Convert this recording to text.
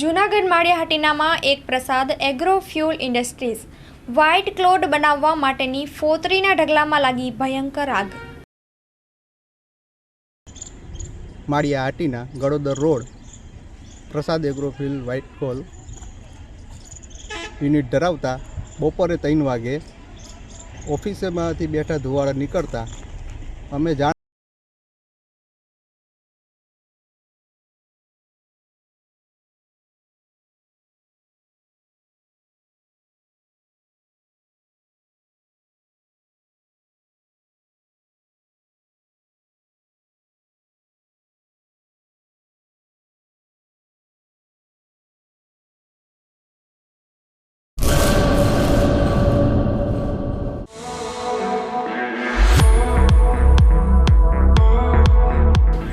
જૂનાગઢ માળિયાહાટીનામાં એક Prasad agro fuel industries, white ક્લોડ બનાવવા માટેની ફોતરીના ઢગલામાં લાગી ભયંકર આગ. માળિયાહાટીના ગળોદર રોડ, પ્રસાદ એગ્રોફિલ વ્હાઇટ કોલ યુનિટ ધરાવતા બપોરે ત્રણ વાગે ઓફિસમાંથી બેઠા ધુવાળા નીકળતા અમે જાણ